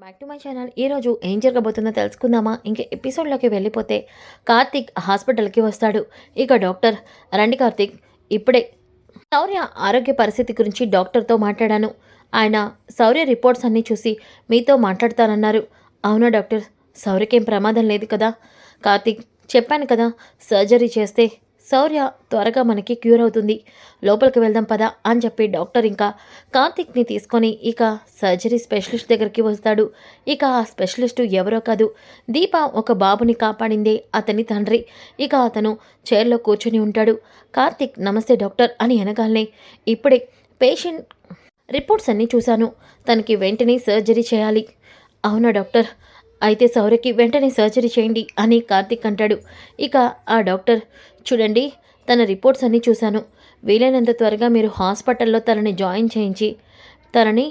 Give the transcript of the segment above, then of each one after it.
Back to my channel ఈరోజు ఏం జరగబోతుందో తెలుసుకుందామా? ఇంకా ఎపిసోడ్లోకి వెళ్ళిపోతే కార్తిక్ హాస్పిటల్కి వస్తాడు. ఇక డాక్టర్ రండి కార్తిక్ ఇప్పుడే శౌర్య ఆరోగ్య పరిస్థితి గురించి డాక్టర్తో మాట్లాడాను. ఆయన శౌర్య రిపోర్ట్స్ అన్నీ చూసి మీతో మాట్లాడతానన్నారు. అవునా డాక్టర్? శౌర్యకేం ప్రమాదం లేదు కదా? కార్తిక్ చెప్పాను కదా సర్జరీ చేస్తే శౌర్య త్వరగా మనకి క్యూర్ అవుతుంది. లోపలికి వెళ్దాం పదా అని చెప్పి డాక్టర్ ఇంకా కార్తిక్ని తీసుకొని ఇక సర్జరీ స్పెషలిస్ట్ దగ్గరికి వస్తాడు. ఇక ఆ స్పెషలిస్టు ఎవరో కాదు. దీప ఒక బాబుని కాపాడిందే అతని తండ్రి. ఇక అతను చైర్లో కూర్చొని ఉంటాడు. కార్తిక్ నమస్తే డాక్టర్ అని అనగాలనే ఇప్పుడే పేషెంట్ రిపోర్ట్స్ అన్నీ చూశాను. తనకి వెంటనే సర్జరీ చేయాలి. అవునా డాక్టర్? అయితే సౌరకి వెంటనే సర్జరీ చేయండి అని కార్తిక్ అంటాడు. ఇక ఆ డాక్టర్ చూడండి తన రిపోర్ట్స్ అన్నీ చూశాను. వీలైనంత త్వరగా మీరు హాస్పిటల్లో తనని జాయిన్ చేయించి తనని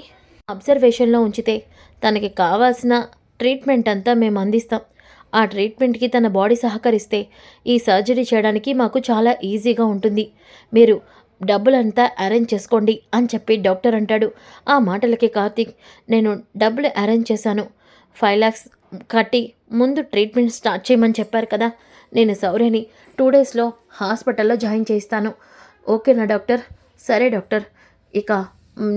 అబ్జర్వేషన్లో ఉంచితే తనకి కావాల్సిన ట్రీట్మెంట్ అంతా మేము అందిస్తాం. ఆ ట్రీట్మెంట్కి తన బాడీ సహకరిస్తే ఈ సర్జరీ చేయడానికి మాకు చాలా ఈజీగా ఉంటుంది. మీరు డబ్బులంతా అరేంజ్ చేసుకోండి అని చెప్పి డాక్టర్ అంటాడు. ఆ మాటలకి కార్తీక్ నేను డబ్బులు అరేంజ్ చేశాను. ఫైవ్ ల్యాక్స్ కట్టి ముందు ట్రీట్మెంట్ స్టార్ట్ చేయమని చెప్పారు కదా. నేను సౌర్యని టూ డేస్లో హాస్పిటల్లో జాయిన్ చేస్తాను ఓకేనా డాక్టర్? సరే డాక్టర్. ఇక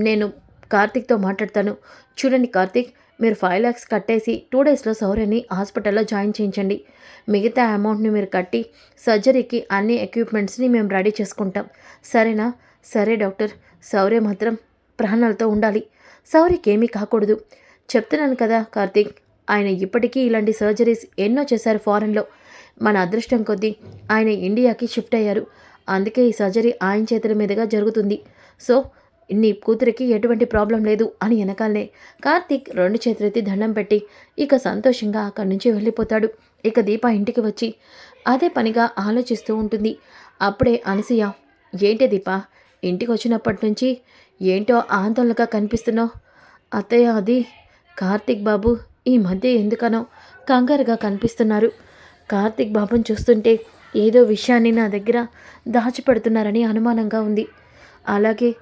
నేను కార్తీక్తో మాట్లాడతాను. చూడండి కార్తీక్ మీరు ఫైవ్ ల్యాక్స్ కట్టేసి టూ డేస్లో సౌర్యని హాస్పిటల్లో జాయిన్ చేయించండి. మిగతా అమౌంట్ని మీరు కట్టి సర్జరీకి అన్ని ఎక్విప్మెంట్స్ని మేము రెడీ చేసుకుంటాం. సరేనా? సరే డాక్టర్. సౌర్య మాత్రం ప్రాణాలతో ఉండాలి. సౌర్యకి ఏమీ కాకూడదు. చెప్తున్నాను కదా కార్తీక్ ఆయన ఇప్పటికీ ఇలాంటి సర్జరీస్ ఎన్నో చేశారు ఫారెన్లో. మన అదృష్టం కొద్దీ ఆయన ఇండియాకి షిఫ్ట్ అయ్యారు. అందుకే ఈ సర్జరీ ఆయన చేతుల మీదుగా జరుగుతుంది. సో నీ కూతురికి ఎటువంటి ప్రాబ్లం లేదు అని వెనకాలనే కార్తీక్ రెండు చేతులెత్తి దండం పెట్టి ఇక సంతోషంగా అక్కడి నుంచి వెళ్ళిపోతాడు. ఇక దీప ఇంటికి వచ్చి అదే పనిగా ఆలోచిస్తూ ఉంటుంది. అప్పుడే అనసూయ ఏంటి దీప ఇంటికి వచ్చినప్పటి నుంచి ఏంటో ఆందోళనగా కనిపిస్తున్నావు? అత్తయ్య అది కార్తీక్ బాబు ఈ మధ్య ఎందుకనో కంగారుగా కనిపిస్తున్నారు. కార్తీక్ బాబుని చూస్తుంటే ఏదో విషయాన్ని నా దగ్గర దాచిపెడుతున్నారని అనుమానంగా ఉంది. అలాగే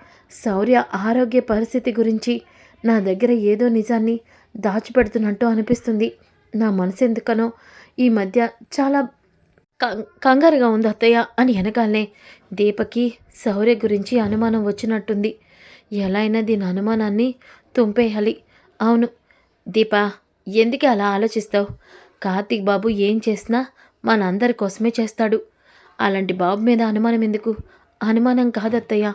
శౌర్య ఆరోగ్య పరిస్థితి గురించి నా దగ్గర ఏదో నిజాన్ని దాచిపెడుతున్నట్టు అనిపిస్తుంది. నా మనసు ఎందుకనో ఈ మధ్య చాలా కం- కంగారుగా ఉంది అత్తయ్య అని వెనకాలనే దీపకి శౌర్య గురించి అనుమానం వచ్చినట్టుంది. ఎలా అయినా దీని అనుమానాన్ని తుంపేయాలి. అవును దీప ఎందుకు అలా ఆలోచిస్తావు? కార్తీక్ బాబు ఏం చేసినా మనందరి కోసమే చేస్తాడు. అలాంటి బాబు మీద అనుమానం ఎందుకు? అనుమానం కాదత్తయ్య.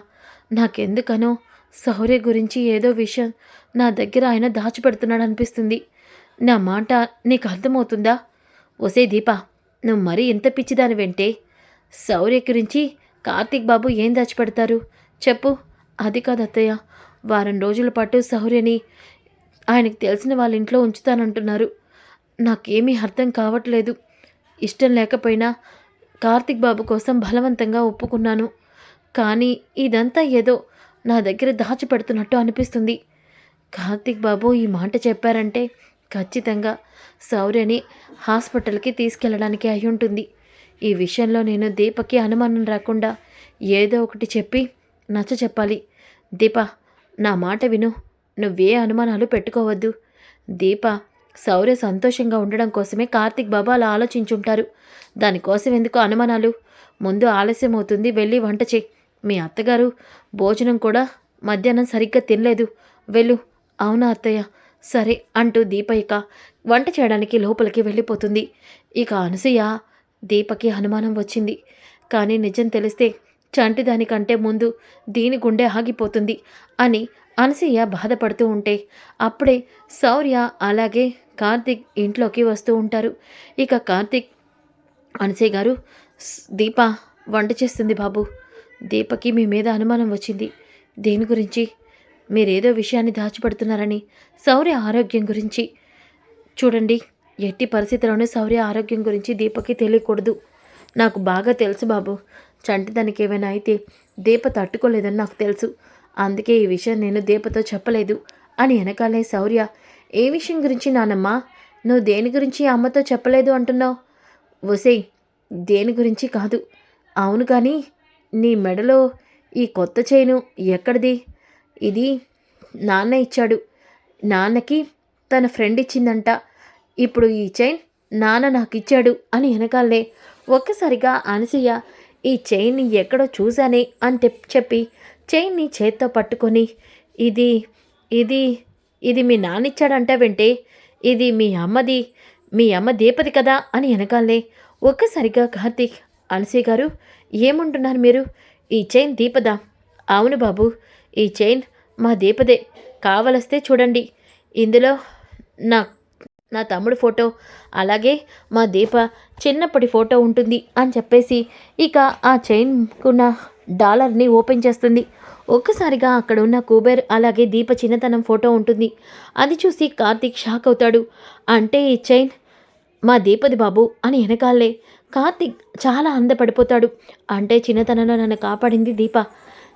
నాకెందుకనో శౌర్య గురించి ఏదో విషయం నా దగ్గర ఆయన దాచిపెడుతున్నాడు అనిపిస్తుంది నా మాట నీకు అర్థమవుతుందా? ఒసే దీప నువ్వు మరీ ఎంత పిచ్చిదాని వెంటే శౌర్య గురించి కార్తీక్ బాబు ఏం దాచిపెడతారు? చెప్పు. అది కాదత్తయ్య. వారం రోజుల పాటు శౌర్యని ఆయనకు తెలిసిన వాళ్ళ ఇంట్లో ఉంచుతానంటున్నారు. నాకేమీ అర్థం కావట్లేదు. ఇష్టం లేకపోయినా కార్తిక్ బాబు కోసం బలవంతంగా ఒప్పుకున్నాను. కానీ ఇదంతా ఏదో నా దగ్గర దాచిపెడుతున్నట్టు అనిపిస్తుంది. కార్తిక్ బాబు ఈ మాట చెప్పారంటే ఖచ్చితంగా శౌర్యని హాస్పిటల్కి తీసుకెళ్ళడానికి అయి ఉంటుంది. ఈ విషయంలో నేను దీపకి అనుమానం రాకుండా ఏదో ఒకటి చెప్పి నచ్చ చెప్పాలి దీప నా మాట విను. నువ్వే అనుమానాలు పెట్టుకోవద్దు. దీప శౌర్య సంతోషంగా ఉండడం కోసమే కార్తిక్ బాబా అలా ఆలోచించుంటారు. దానికోసం ఎందుకు అనుమానాలు? ముందు ఆలస్యం అవుతుంది వెళ్ళి వంట చేయి. మీ అత్తగారు భోజనం కూడా మధ్యాహ్నం సరిగ్గా తినలేదు. వెళ్ళు. అవునా అత్తయ్య? సరే అంటూ దీప ఇక వంట చేయడానికి లోపలికి వెళ్ళిపోతుంది. ఇక అనసూయ దీపకి అనుమానం వచ్చింది. కానీ నిజం తెలిస్తే చంటి దానికంటే ముందు దీని గుండె ఆగిపోతుంది అని అనసూయ బాధపడుతూ ఉంటే అప్పుడే శౌర్య అలాగే కార్తిక్ ఇంట్లోకి వస్తూ ఉంటారు. ఇక కార్తిక్ అనసూయ గారు దీప వంట చేస్తుంది బాబు. దీపకి మీ మీద అనుమానం వచ్చింది. దేని గురించి మీరేదో విషయాన్ని దాచిపెడుతున్నారని శౌర్య ఆరోగ్యం గురించి చూడండి. ఎట్టి పరిస్థితుల్లోనూ శౌర్య ఆరోగ్యం గురించి దీపకి తెలియకూడదు. నాకు బాగా తెలుసు బాబు. చంటి దానికి ఏమైనా అయితే దీప తట్టుకోలేదని నాకు తెలుసు. అందుకే ఈ విషయం నేను దీపతో చెప్పలేదు అని వెనకాలే శౌర్య ఏ విషయం గురించి నానమ్మా? నువ్వు దేని గురించి అమ్మతో చెప్పలేదు అంటున్నావు? ఒసే దేని గురించి కాదు. అవును కానీ నీ మెడలో ఈ కొత్త చైను ఎక్కడిది? ఇది నాన్న ఇచ్చాడు. నాన్నకి తన ఫ్రెండ్ ఇచ్చిందంట. ఇప్పుడు ఈ చైన్ నాన్న నాకు ఇచ్చాడు అని వెనకాలే ఒక్కసారిగా అనసూయ ఈ చైన్ని ఎక్కడో చూశానే అని చెప్పి చైన్ని చేత్తో పట్టుకొని ఇది ఇది ఇది మీ నాన్న ఇచ్చాడంట వెంటే ఇది మీ అమ్మది మీ అమ్మ దీపది కదా అని వెనకాలే ఒక్కసారిగా కార్తీక్ అనసూయ గారు ఏమంటున్నారు మీరు? ఈ చైన్ దీపదా? అవును బాబు ఈ చైన్ మా దీపదే. కావలస్తే చూడండి. ఇందులో నా నా తమ్ముడు ఫోటో అలాగే మా దీప చిన్నప్పటి ఫోటో ఉంటుంది అని చెప్పేసి ఇక ఆ చైన్కున్న డాలర్ని ఓపెన్ చేస్తుంది. ఒక్కసారిగా అక్కడ ఉన్న కుబేర్ అలాగే దీప చిన్నతనం ఫోటో ఉంటుంది. అది చూసి కార్తీక్ షాక్ అవుతాడు. అంటే ఈ చైన్ మా దీపది బాబు అని వెనకాలే. కార్తీక్ చాలా అందపడిపోతాడు. అంటే చిన్నతనంలో నన్ను కాపాడింది దీప.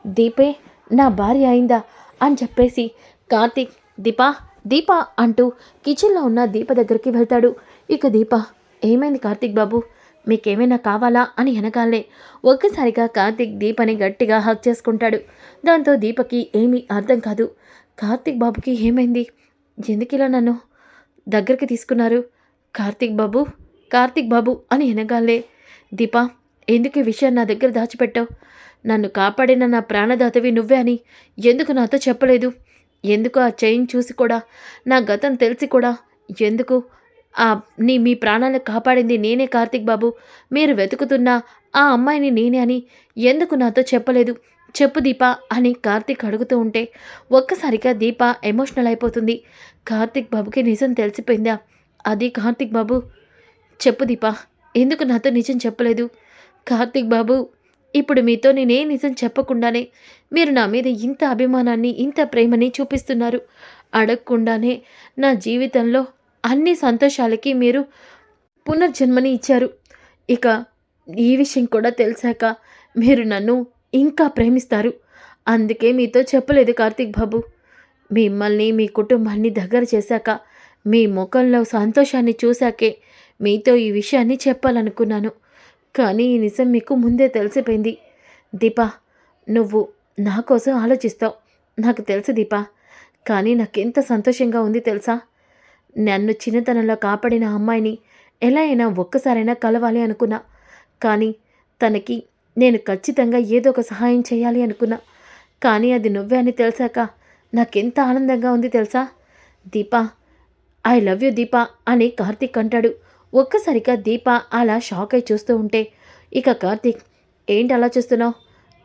దీపే నా భార్య అయిందా? అని చెప్పేసి కార్తీక్ దీప దీప అంటూ కిచెన్లో ఉన్న దీప దగ్గరికి వెళ్తాడు. ఇక దీప ఏమైంది కార్తీక్ బాబు? మీకేమైనా కావాలా అని వెనకాలే ఒక్కసారిగా కార్తీక్ దీపని గట్టిగా హక్ చేసుకుంటాడు. దాంతో దీపకి ఏమీ అర్థం కాదు. కార్తీక్ బాబుకి ఏమైంది? ఎందుకు ఇలా నన్ను దగ్గరికి తీసుకున్నారు? కార్తీక్ బాబు కార్తీక్ బాబు అని వినగాలే దీప ఎందుకు ఈ విషయం నా దగ్గర దాచిపెట్టావు? నన్ను కాపాడిన నా ప్రాణదాతవి నువ్వే అని ఎందుకు నాతో చెప్పలేదు? ఎందుకు ఆ చైన్ చూసి కూడా నా గతం తెలిసి కూడా ఎందుకు నీ మీ ప్రాణాలను కాపాడింది నేనే కార్తీక్ బాబు. మీరు వెతుకుతున్న ఆ అమ్మాయిని నేనే అని ఎందుకు నాతో చెప్పలేదు? చెప్పు దీప అని కార్తిక్ అడుగుతూ ఉంటే ఒక్కసారిగా దీప ఎమోషనల్ అయిపోతుంది. కార్తిక్ బాబుకి నిజం తెలిసిపోయిందా? అది కార్తీక్ బాబు. చెప్పు దీప ఎందుకు నాతో నిజం చెప్పలేదు? కార్తీక్ బాబు ఇప్పుడు మీతో నేనే నిజం చెప్పకుండానే మీరు నా మీద ఇంత అభిమానాన్ని ఇంత ప్రేమని చూపిస్తున్నారు. అడగకుండానే నా జీవితంలో అన్ని సంతోషాలకి మీరు పునర్జన్మని ఇచ్చారు. ఇక ఈ విషయం కూడా తెలిసాక మీరు నన్ను ఇంకా ప్రేమిస్తారు. అందుకే మీతో చెప్పలేదు కార్తీక్ బాబు. మిమ్మల్ని మీ కుటుంబాన్ని దగ్గర చేశాక మీ ముఖంలో సంతోషాన్ని చూశాకే మీతో ఈ విషయాన్ని చెప్పాలనుకున్నాను. కానీ ఈ నిజం మీకు ముందే తెలిసిపోయింది. దీపా నువ్వు నా కోసం ఆలోచిస్తావు. నాకు తెలుసు దీపా. కానీ నాకెంత సంతోషంగా ఉంది తెలుసా? నన్ను చిన్నతనంలో కాపాడిన అమ్మాయిని ఎలా అయినా ఒక్కసారైనా కలవాలి అనుకున్నా. కానీ తనకి నేను ఖచ్చితంగా ఏదో ఒక సహాయం చేయాలి అనుకున్నా. కానీ అది నువ్వే అని తెలిసాక నాకెంత ఆనందంగా ఉంది తెలుసా? Deepa I love you Deepa అని కార్తీక్ అంటాడు. ఒక్కసారిగా దీప అలా షాక్ అయి చూస్తూ ఉంటే ఇక కార్తీక్ ఏంటి అలా చూస్తున్నావు?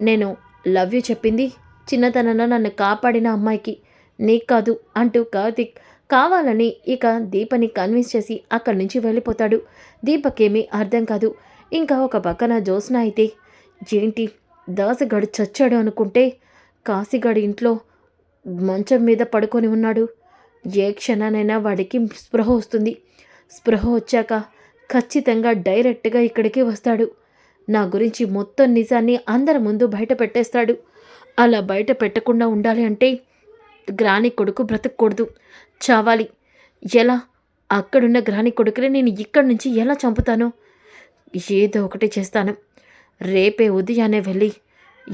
నేను లవ్ యూ చెప్పింది చిన్నతనంలో నన్ను కాపాడిన అమ్మాయికి నీకు కాదు అంటూ కార్తీక్ కావాలని ఇక దీపని కన్విన్స్ చేసి అక్కడి నుంచి వెళ్ళిపోతాడు. దీపకేమీ అర్థం కాదు. ఇంకా ఒక పక్కన జోస్న అయితే ఏంటి? దాసగాడు చచ్చాడు అనుకుంటే కాశీగాడి ఇంట్లో మంచం మీద పడుకొని ఉన్నాడు. ఏ క్షణానైనా వాడికి స్పృహ వస్తుంది. స్పృహ వచ్చాక ఖచ్చితంగా డైరెక్ట్గా ఇక్కడికి వస్తాడు. నా గురించి మొత్తం నిజాన్ని అందరి ముందు బయట పెట్టేస్తాడు. అలా బయట పెట్టకుండా ఉండాలి అంటే గ్రాని కొడుకు బ్రతకూడదు చావాలి. ఎలా? అక్కడున్న గ్రహణి కొడుకుని నేను ఇక్కడి నుంచి ఎలా చంపుతాను? ఏదో ఒకటి చేస్తాను. రేపే ఉదయాన్నే వెళ్ళి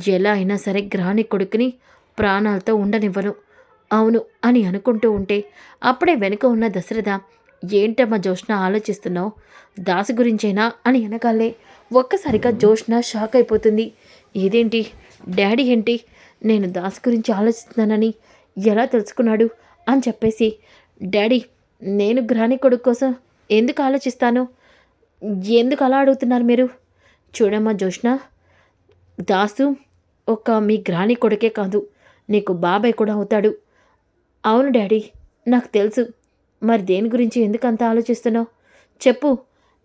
ఎలా అయినా సరే గ్రహణి కొడుకుని ప్రాణాలతో ఉండనివ్వను. అవును అని అనుకుంటూ ఉంటే అప్పుడే వెనుక ఉన్న దశరథ ఏంటమ్మా జోష్న ఆలోచిస్తున్నావు? దాసు గురించేనా? అని అనగాలే. ఒక్కసారిగా జోష్న షాక్ అయిపోతుంది. ఇదేంటి? డాడీ ఏంటి? నేను దాసు గురించి ఆలోచిస్తున్నానని ఎలా తెలుసుకున్నాడు? అని చెప్పేసి డాడీ నేను గ్రాని కొడుకు కోసం ఎందుకు ఆలోచిస్తాను? ఎందుకు అలా అడుగుతున్నారు మీరు? చూడమ్మా జోష్ణ దాసు ఒక మీ గ్రాని కొడుకే కాదు నీకు బాబాయ్ కూడా అవుతాడు. అవును డాడీ నాకు తెలుసు. మరి దేని గురించి ఎందుకు అంత ఆలోచిస్తున్నావు? చెప్పు.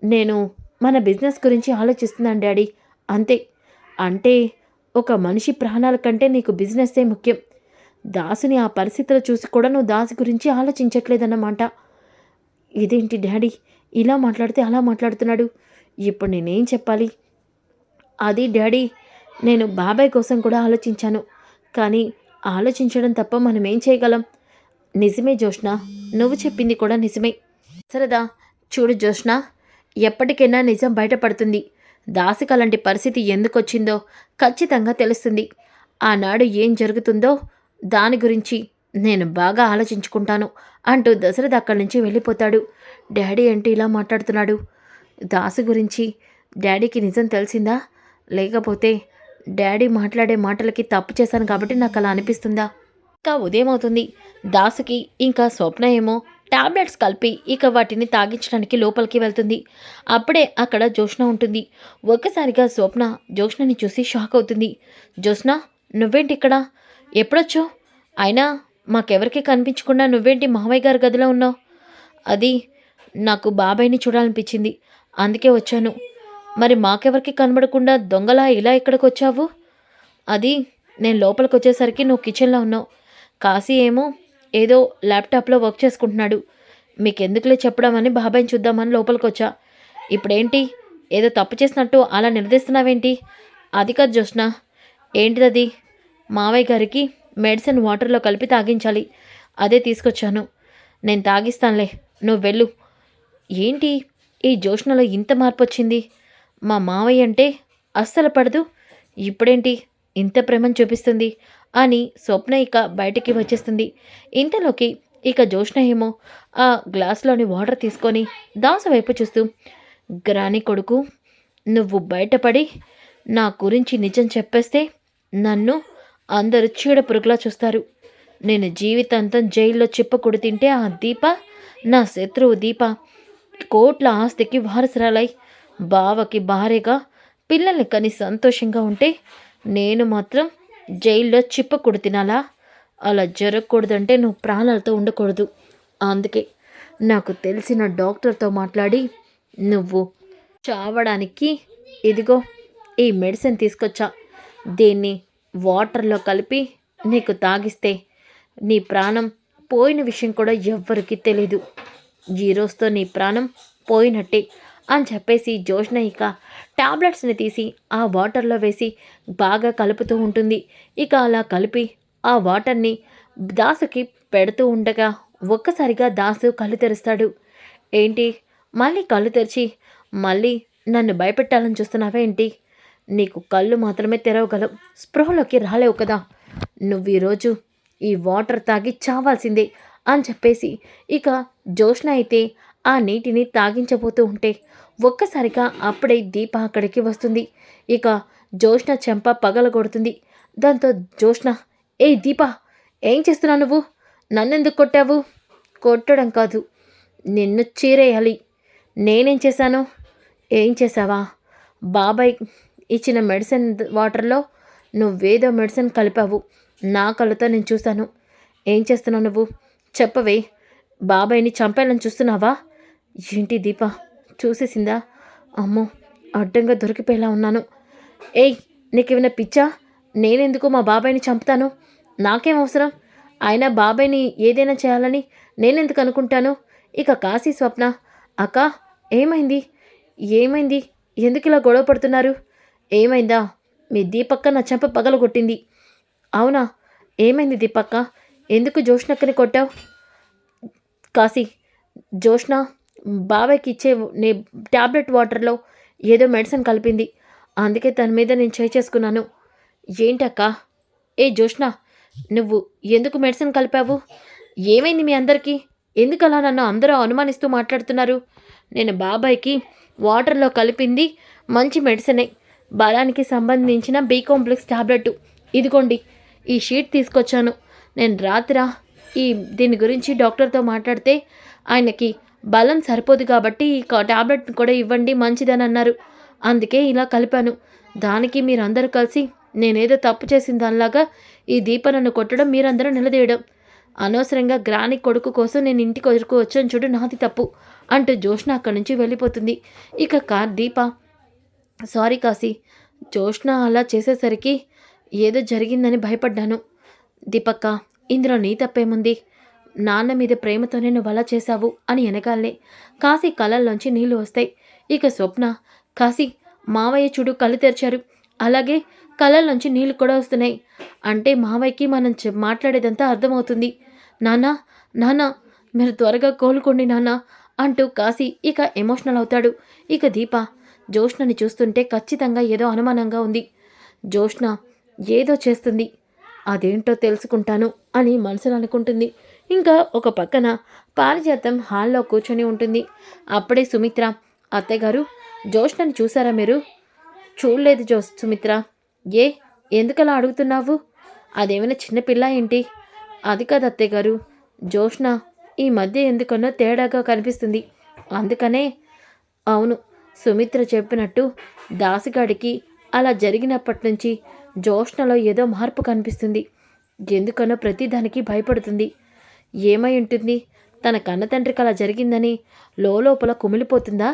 నేను మన బిజినెస్ గురించి ఆలోచిస్తున్నాను డాడీ అంతే. అంటే ఒక మనిషి ప్రాణాల కంటే నీకు బిజినెస్సే ముఖ్యం. దాసుని ఆ పరిస్థితులు చూసి కూడా నువ్వు దాసు గురించి ఆలోచించట్లేదన్నమాట. ఇదేంటి డాడీ? ఇలా మాట్లాడితే అలా మాట్లాడుతున్నాడు. ఇప్పుడు నేనేం చెప్పాలి? అది డాడీ నేను బాబాయ్ కోసం కూడా ఆలోచించాను. కానీ ఆలోచించడం తప్ప మనం ఏం చేయగలం? నిజమే జోష్ణ నువ్వు చెప్పింది కూడా నిజమే. సరదా చూడు జోష్ణ ఎప్పటికైనా నిజం బయటపడుతుంది. దాసిక అలాంటి పరిస్థితి ఎందుకు వచ్చిందో ఖచ్చితంగా తెలుస్తుంది. ఆనాడు ఏం జరుగుతుందో దాని గురించి నేను బాగా ఆలోచించుకుంటాను అంటూ దశరథ అక్కడి నుంచి వెళ్ళిపోతాడు. డాడీ అంటే ఇలా మాట్లాడుతున్నాడు? దాసు గురించి డాడీకి నిజం తెలిసిందా? లేకపోతే డాడీ మాట్లాడే మాటలకి తప్పు చేశాను కాబట్టి నాకు అలా అనిపిస్తుందా? ఇంకా ఉదయం అవుతుంది. దాసుకి ఇంకా స్వప్న ఏమో టాబ్లెట్స్ కలిపి ఇక వాటిని తాగించడానికి లోపలికి వెళ్తుంది. అప్పుడే అక్కడ జోష్ణ ఉంటుంది. ఒక్కసారిగా స్వప్న జోష్ణని చూసి షాక్ అవుతుంది. జోష్ణ నువ్వేంటి ఇక్కడ? ఎప్పుడొచ్చో? అయినా మాకెవరికి కనిపించకుండా నువ్వేంటి మావయ్య గారి గదిలో ఉన్నావు? అది నాకు బాబాయ్ని చూడాలనిపించింది. అందుకే వచ్చాను. మరి మాకెవరికి కనబడకుండా దొంగలా ఇలా ఇక్కడికి వచ్చావు అది నేను లోపలికి వచ్చేసరికి నువ్వు కిచెన్లో ఉన్నావు. కాశీ ఏమో ఏదో ల్యాప్టాప్లో వర్క్ చేసుకుంటున్నాడు. మీకెందుకులే చెప్పడం అని బాబాయ్ని చూద్దామని లోపలికి వచ్చా ఇప్పుడేంటి? ఏదో తప్పు చేసినట్టు అలా నిలదీస్తున్నావేంటి? అది కాదు జోష్న ఏంటిది మావయ్య గారికి మెడిసిన్ వాటర్లో కలిపి తాగించాలి. అదే తీసుకొచ్చాను. నేను తాగిస్తానులే. నువ్వు వెళ్ళు. ఏంటి? ఈ జోష్నలో ఇంత మార్పు వచ్చింది మా మావయ్య అంటే అస్సలు పడదు. ఇప్పుడేంటి? ఇంత ప్రేమను చూపిస్తుంది. అని స్వప్న ఇక బయటికి వచ్చేస్తుంది. ఇంతలోకి ఇక జోష్ణ ఏమో ఆ గ్లాస్లోని వాటర్ తీసుకొని దాసు వైపు చూస్తూ గ్రాని కొడుకు నువ్వు బయటపడి నా గురించి నిజం చెప్పేస్తే నన్ను అందరూ చీడ పురుగులా చూస్తారు. నేను జీవితాంతం జైల్లో చిప్పకుడు తింటే ఆ దీప నా శత్రువు దీప. కోట్ల ఆస్తికి వారసురాలై బావకి భార్యగా పిల్లల్ని కని సంతోషంగా ఉంటే నేను మాత్రం జైల్లో చిప్పకుడు తినాలా అలా జరగకూడదంటే నువ్వు ప్రాణాలతో ఉండకూడదు. అందుకే నాకు తెలిసిన డాక్టర్తో మాట్లాడి నువ్వు చావడానికి ఇదిగో ఈ మెడిసిన్ తీసుకొచ్చా. దీన్ని వాటర్లో కలిపి నీకు తాగిస్తే నీ ప్రాణం పోయిన విషయం కూడా ఎవ్వరికీ తెలీదు. ఈ రోజుతో నీ ప్రాణం పోయినట్టే అని చెప్పేసి జోష్న ఇక టాబ్లెట్స్ని తీసి ఆ వాటర్లో వేసి బాగా కలుపుతూ ఉంటుంది. ఇక అలా కలిపి ఆ వాటర్ని దాసుకి పెడుతూ ఉండగా ఒక్కసారిగా దాసు కళ్ళు తెరుస్తాడు. ఏంటి? మళ్ళీ కళ్ళు తెరిచి మళ్ళీ నన్ను భయపెట్టాలని చూస్తున్నావా ఏంటి? నీకు కళ్ళు మాత్రమే తెరవగలవు. స్పృహలోకి రాలేవు కదా. నువ్వు ఈరోజు ఈ వాటర్ తాగి చావాల్సిందే అని చెప్పేసి ఇక జోష్న అయితే ఆ నీటిని తాగించబోతూ ఉంటే ఒక్కసారిగా అప్పుడే దీప అక్కడికి వస్తుంది. ఇక జోష్ణ చెంప పగలగొడుతుంది. దాంతో జోష్ణ ఏ దీప ఏం చేస్తున్నావు నువ్వు? నన్నెందుకు కొట్టావు? కొట్టడం కాదు. నిన్ను చీరేయాలి. నేనేం చేశాను? ఏం చేశావా? బాబాయ్ ఇచ్చిన మెడిసిన్ వాటర్లో నువ్వేదో మెడిసిన్ కలిపావు. నా కళ్ళతో నేను చూశాను. ఏం చేస్తున్నావు నువ్వు? చెప్పవే. బాబాయ్ని చంపాలని చూస్తున్నావా? ఏంటి దీప? చూసేసిందా? అమ్మో అడ్డంగా దొరికిపోయేలా ఉన్నాను. ఏయ్ నీకేమైనా పిచ్చా? నేనెందుకు మా బాబాయ్ని చంపుతాను? నాకేం అవసరం? అయినా బాబాయ్ని ఏదైనా చేయాలని నేనెందుకు అనుకుంటాను? ఇక కాశీ స్వప్న. అక్క ఏమైంది? ఏమైంది? ఎందుకు ఇలా గొడవ పడుతున్నారు? ఏమైందా? మీ దీపక్క నా చెంప పగలగొట్టింది. అవునా? ఏమైంది దీపక్క? ఎందుకు జోష్నక్కని కొట్టావు? కాశీ జోష్న బాబాయ్కి ఇచ్చే నే ట్యాబ్లెట్ వాటర్లో ఏదో మెడిసిన్ కలిపింది. అందుకే తన మీద నేను చేయి చేసుకున్నాను. ఏంటక్క? ఏ జోష్న నువ్వు ఎందుకు మెడిసిన్ కలిపావు? ఏమైంది మీ అందరికీ? ఎందుకు అలా నన్ను అందరూ అనుమానిస్తూ మాట్లాడుతున్నారు? నేను బాబాయ్కి వాటర్లో కలిపింది మంచి మెడిసినే. బలానికి సంబంధించిన బీ కాంప్లెక్స్ ట్యాబ్లెట్ ఇదిగోండి ఈ షీట్ తీసుకొచ్చాను. నేను రాత్ర ఈ దీని గురించి డాక్టర్తో మాట్లాడితే ఆయనకి బలం సరిపోదు కాబట్టి ఈ ట్యాబ్లెట్ కూడా ఇవ్వండి మంచిదని అన్నారు. అందుకే ఇలా కలిపాను. దానికి మీరందరూ కలిసి నేనేదో తప్పు చేసిన దానిలాగా ఈ దీప నన్ను కొట్టడం మీరందరూ నిలదీయడం. అనవసరంగా గ్రాని కొడుకు కోసం నేను ఇంటికి వచ్చాను చూడు నాది తప్పు అంటూ జోష్న అక్కడి నుంచి వెళ్ళిపోతుంది. ఇక కార్ దీప సారీ కాశీ. జోష్న అలా చేసేసరికి ఏదో జరిగిందని భయపడ్డాను. దీపక్క ఇందులో నీ తప్పేముంది? నాన్న మీద ప్రేమతోనే నువ్వు అలా చేశావు అని వెనకాలనే కాశీ కళ్ళల్లోంచి నీళ్ళు వస్తాయి. ఇక స్వప్న కాశీ మావయ్య చూడు కళ్ళు తెరిచారు. అలాగే కళ్ళల్లోంచి నీళ్ళు కూడా వస్తున్నాయి. అంటే మావయ్యకి మనం చె- మాట్లాడేదంతా అర్థమవుతుంది. నాన్న నాన్న మీరు త్వరగా కోలుకోండి నాన్న అంటూ కాశీ ఇక ఎమోషనల్ అవుతాడు. ఇక దీప జోష్నని చూస్తుంటే ఖచ్చితంగా ఏదో అనుమానంగా ఉంది. జోష్న ఏదో చేస్తుంది. అదేంటో తెలుసుకుంటాను అని మనసులో అనుకుంటుంది. ఇంకా ఒక పక్కన పారిజాతం హాల్లో కూర్చొని ఉంటుంది. అప్పుడే సుమిత్ర అత్తయ్యగారు జోష్నని చూసారా మీరు? చూడలేదు జో సుమిత్ర. ఏ ఎందుకలా అడుగుతున్నావు? అదేమైనా చిన్నపిల్ల ఏంటి? అది కాదు అత్తయ్య గారు జోష్న ఈ మధ్య ఎందుకనో తేడాగా కనిపిస్తుంది. అందుకనే అవును సుమిత్ర చెప్పినట్టు దాసిగాడికి అలా జరిగినప్పటి నుంచి జోష్ణలో ఏదో మార్పు కనిపిస్తుంది. ఎందుకనో ప్రతిదానికి భయపడుతుంది. ఏమై ఉంటుంది? తన కన్నతండ్రికి అలా జరిగిందని లోపల కుమిలిపోతుందా?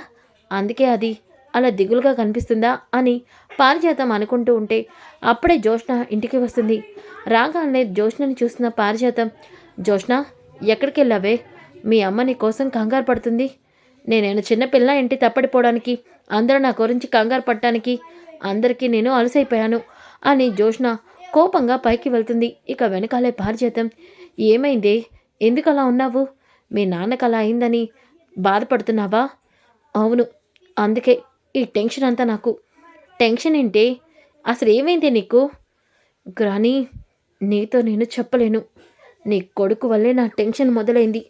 అందుకే అది అలా దిగులుగా కనిపిస్తుందా అని పారిజాతం అనుకుంటూ ఉంటే అప్పుడే జోష్ణ ఇంటికి వస్తుంది. రాగానే జోష్ణని చూస్తున్న పారిజాతం జోష్ణ ఎక్కడికి వెళ్ళావే మీ అమ్మ నీ కోసం కంగారు పడుతుంది. నేనేను చిన్నపిల్ల ఇంటి తప్పడిపోవడానికి అందరూ నా గురించి కంగారు పడటానికి అందరికీ నేను అలసైపోయాను అని జోష్న కోపంగా పైకి వెళ్తుంది. ఇక వెనకాలే పారిజాతం. ఏమైంది? ఎందుకు అలా ఉన్నావు? మీ నాన్నకు అలా అయిందని బాధపడుతున్నావా? అవును అందుకే ఈ టెన్షన్ అంతా నాకు. టెన్షన్ ఏంటి? అసలు ఏమైంది నీకు? గ్రాని నీతో నేను చెప్పలేను. నీ కొడుకు వల్లే నా టెన్షన్ మొదలైంది.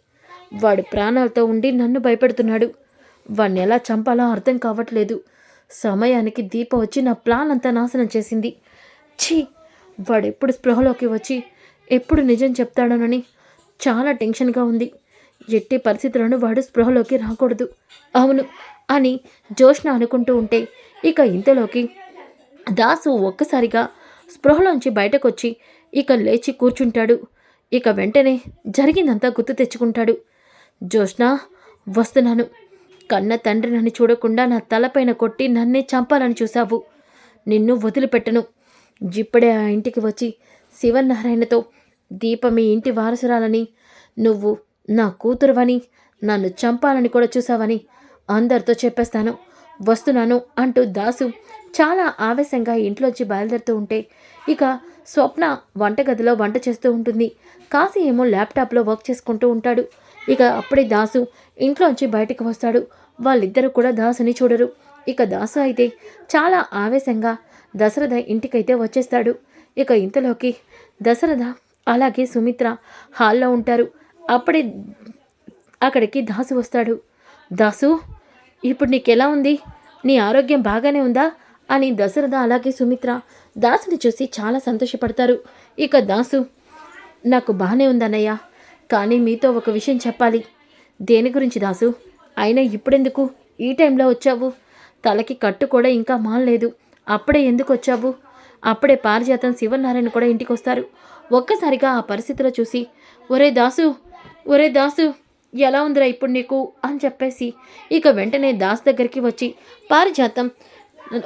వాడు ప్రాణాలతో ఉండి నన్ను భయపెడుతున్నాడు. వాడిని ఎలా చంపాలో అర్థం కావట్లేదు. సమయానికి దీప వచ్చి నా ప్లాన్ అంతా నాశనం చేసింది. ఛీ! వాడు ఎప్పుడు స్పృహలోకి వచ్చి ఎప్పుడు నిజం చెప్తాడనని చాలా టెన్షన్గా ఉంది. ఎట్టి పరిస్థితులను వాడు స్పృహలోకి రాకూడదు. అవును అని జోష్న అనుకుంటూ ఉంటే ఇక ఇంతలోకి దాసు ఒక్కసారిగా స్పృహలోంచి బయటకొచ్చి ఇక లేచి కూర్చుంటాడు. ఇక వెంటనే జరిగిందంతా గుర్తు తెచ్చుకుంటాడు. జోష్న వస్తున్నాను. కన్న తండ్రి నన్ను చూడకుండా నా తలపైన కొట్టి నన్నే చంపాలని చూశావు. నిన్ను వదిలిపెట్టను. ఇప్పుడే ఆ ఇంటికి వచ్చి శివనారాయణతో దీప మీ ఇంటి వారసురాలని నువ్వు నా కూతురువని నన్ను చంపాలని కూడా చూసావని అందరితో చెప్పేస్తాను. వస్తున్నాను అంటూ దాసు చాలా ఆవేశంగా ఇంట్లోంచి బయలుదేరుతూ ఉంటే ఇక స్వప్న వంటగదిలో వంట చేస్తూ ఉంటుంది. కాశీ ఏమో ల్యాప్టాప్లో వర్క్ చేసుకుంటూ ఉంటాడు. ఇక అప్పుడే దాసు ఇంట్లోంచి బయటకు వస్తాడు. వాళ్ళిద్దరూ కూడా దాసుని చూడరు. ఇక దాసు అయితే చాలా ఆవేశంగా దశరథ ఇంటికైతే వచ్చేస్తాడు. ఇక ఇంతలోకి దశరథ అలాగే సుమిత్ర హాల్లో ఉంటారు. అప్పుడే అక్కడికి దాసు వస్తాడు. దాసు ఇప్పుడు నీకెలా ఉంది? నీ ఆరోగ్యం బాగానే ఉందా? అని దశరథ అలాగే సుమిత్ర దాసుని చూసి చాలా సంతోషపడతారు. ఇక దాసు నాకు బాగానే ఉందన్నయ్య. కానీ మీతో ఒక విషయం చెప్పాలి. దేని గురించి దాసు? అయినా ఇప్పుడెందుకు? ఈ టైంలో వచ్చావు. తలకి కట్టు కూడా ఇంకా మానలేదు. అప్పుడే ఎందుకు వచ్చావు? అప్పుడే పారిజాతం శివనారాయణ కూడా ఇంటికి వస్తారు ఒక్కసారిగా ఆ పరిస్థితిలో చూసి ఒరే దాసు ఒరే దాసు ఎలా ఉందిరా ఇప్పుడు నీకు? అని చెప్పేసి ఇక వెంటనే దాస్ దగ్గరికి వచ్చి పారిజాతం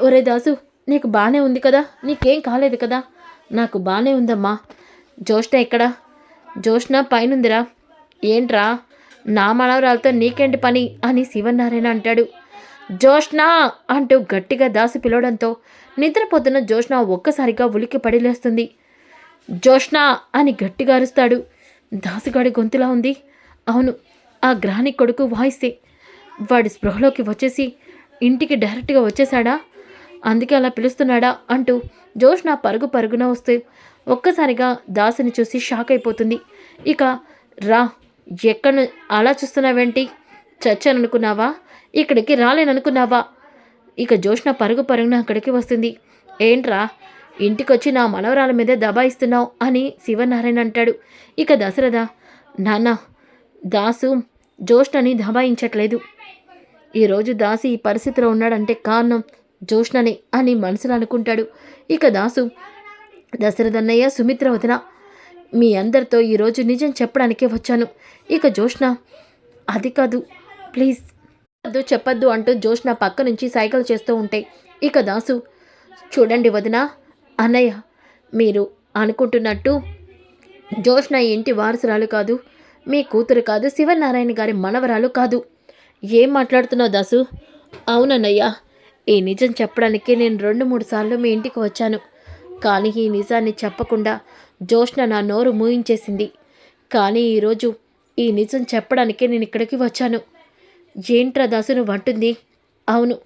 ఒరే దాసు నీకు బాగానే ఉంది కదా? నీకేం కాలేదు కదా? నాకు బాగానే ఉందమ్మా. జోష్న ఎక్కడా? జోష్న పైనుందిరా. ఏంట్రా? నా మనవరాలతో నీకేంటి పని? అని శివనారాయణ అంటాడు. జోష్న! అంటూ గట్టిగా దాసి పిలవడంతో నిద్రపోతున్న జోష్న ఒక్కసారిగా ఉలికి పడిలేస్తుంది జోష్న! అని గట్టిగా అరుస్తాడు. దాసుగాడి గొంతులా ఉంది. అవును ఆ గ్రహణి కొడుకు వాయిస్తే వాడి స్పృహలోకి వచ్చేసి ఇంటికి డైరెక్ట్గా వచ్చేసాడా అందుకే అలా పిలుస్తున్నాడా అంటూ జోష్న పరుగు పరుగున వస్తే ఒక్కసారిగా దాసుని చూసి షాక్ అయిపోతుంది. ఇక రా ఎక్కడ అలా చూస్తున్నావేంటి? చచ్చాననుకున్నావా? ఇక్కడికి రాలేననుకున్నావా? ఇక జోష్న పరుగు పరుగున అక్కడికి వస్తుంది. ఏంట్రా ఇంటికొచ్చి నా మనవరాల మీదే దబాయిస్తున్నావు అని శివనారాయణ అంటాడు. ఇక దశరథ నాన్న దాసు జోష్నని దబాయించట్లేదు ఈరోజు దాసి ఈ పరిస్థితిలో ఉన్నాడంటే కారణం జోష్ననే అని మనసులో అనుకుంటాడు. ఇక దాసు దశరథన్నయ్య సుమిత్ర వదిన మీ అందరితో ఈరోజు నిజం చెప్పడానికే వచ్చాను. ఇక జోష్న అది కాదు ప్లీజ్. చెప్పద్దు చెప్పద్దు అంటూ జోష్న పక్క నుంచి సైకిల్ చేస్తూ ఉంటే ఇక దాసు చూడండి వదిన అన్నయ్య మీరు అనుకుంటున్నట్టు జోష్న ఇంటి వారసురాలు కాదు మీ కూతురు కాదు శివనారాయణ గారి మనవరాలు కాదు. ఏం మాట్లాడుతున్నావు దాసు? అవునన్నయ్యా ఈ నిజం చెప్పడానికి నేను రెండు మూడు సార్లు మీ ఇంటికి వచ్చాను. కానీ ఈ నిజాన్ని చెప్పకుండా జోష్న నా నోరు మూయించేసింది. కానీ ఈరోజు ఈ నిజం చెప్పడానికే నేను ఇక్కడికి వచ్చాను. ఏంట్రా దాసు నువ్వు అంటుంది అవును.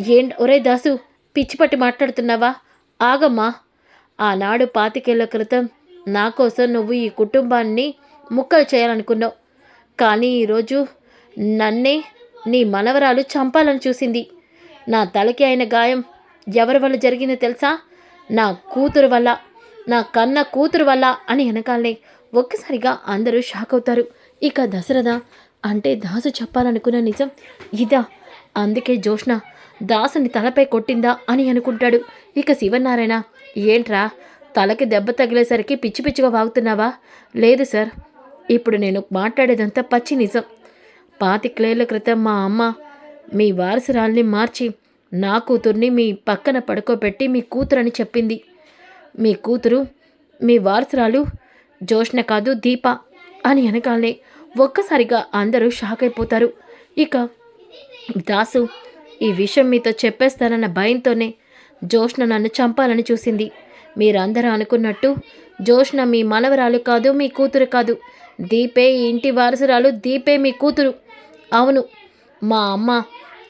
ఏం ఒరే దాసు పిచ్చి పట్టి మాట్లాడుతున్నావా? ఆగమ్మా. ఆనాడు పాతికేళ్ళ క్రితం నా కోసం నువ్వు ఈ కుటుంబాన్ని ముక్కలు చేయాలనుకున్నావు. కానీ ఈరోజు నన్నే నీ మనవరాలు చంపాలని చూసింది. నా తలకి అయిన గాయం ఎవరి వల్ల జరిగిందో తెలుసా? నా కూతురు వల్ల నా కన్న కూతురు వల్ల అని వెనకాలనే ఒక్కసారిగా అందరూ షాక్ అవుతారు. ఇక దశరథ అంటే దాసు చెప్పాలనుకున్న నిజం ఇదా. అందుకే జోష్ణ దాసుని తలపై కొట్టిందా అని అనుకుంటాడు. ఇక శివనారాయణ ఏంట్రా తలకి దెబ్బ తగిలేసరికి పిచ్చి పిచ్చిగా వాగుతున్నావా? లేదు సార్ ఇప్పుడు నేను మాట్లాడేదంతా పచ్చి నిజం. పాతికేళ్ళ క్రితం మా అమ్మ మీ వారసురాల్ని మార్చి నా కూతుర్ని మీ పక్కన పడుకోబెట్టి మీ కూతురని చెప్పింది. మీ కూతురు మీ వారసురాలు జోష్ణ కాదు దీప అని అనగానే ఒక్కసారిగా అందరూ షాక్ అయిపోతారు ఇక దాసు ఈ విషయం మీతో చెప్పేస్తానన్న భయంతోనే జోష్ణ నన్ను చంపాలని చూసింది. మీరందరూ అనుకున్నట్టు జోష్ణ మీ మనవరాలు కాదు మీ కూతురు కాదు. దీపే ఈ ఇంటి వారసురాలు దీపే మీ కూతురు. అవును మా అమ్మ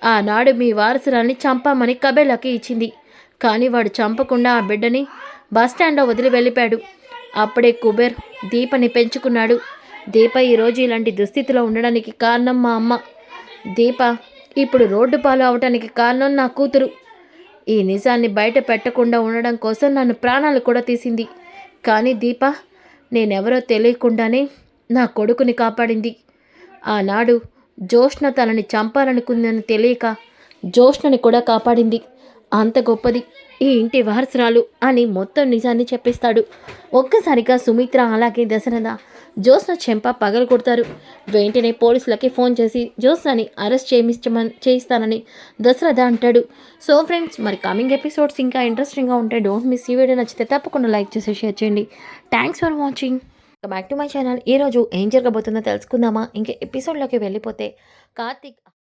ఆనాడు మీ వారసురాల్ని చంపామని కబేలాకి ఇచ్చింది. కానీ వాడు చంపకుండా ఆ బిడ్డని బస్టాండ్లో వదిలి వెళ్ళిపోయాడు. అప్పుడే కుబేర్ దీపని పెంచుకున్నాడు. దీప ఈరోజు ఇలాంటి దుస్థితిలో ఉండడానికి కారణం మా అమ్మ. దీప ఇప్పుడు రోడ్డు పాలు అవటానికి కారణం నా కూతురు. ఈ నిజాన్ని బయట పెట్టకుండా ఉండడం కోసం నన్ను ప్రాణాలు కూడా తీసింది. కానీ దీప నేనెవరో తెలియకుండానే నా కొడుకుని కాపాడింది. ఆనాడు జోష్ణ తనని చంపాలనుకుందని తెలియక జోష్ణని కూడా కాపాడింది. అంత గొప్పది ఈ ఇంటి వారసురాలు అని మొత్తం నిజాన్ని చెప్పిస్తాడు. ఒక్కసారిగా సుమిత్ర అలాగే దశరథ జోస్న చెంప పగలు కొడతారు. వెంటనే పోలీసులకి ఫోన్ చేసి జోస్నని అరెస్ట్ చేయించమని చేయిస్తానని దశరథ అంటాడు. సో ఫ్రెండ్స్ మరి కమింగ్ ఎపిసోడ్స్ ఇంకా ఇంట్రెస్టింగ్గా ఉంటే డోంట్ మిస్ ఈ వీడియో నచ్చితే తప్పకుండా లైక్ చేసి షేర్ చేయండి. Thanks for watching. Back to my channel ఈరోజు ఏం జరగబోతుందో తెలుసుకుందామా? ఇంకా ఎపిసోడ్లోకి వెళ్ళిపోతే కార్తీక్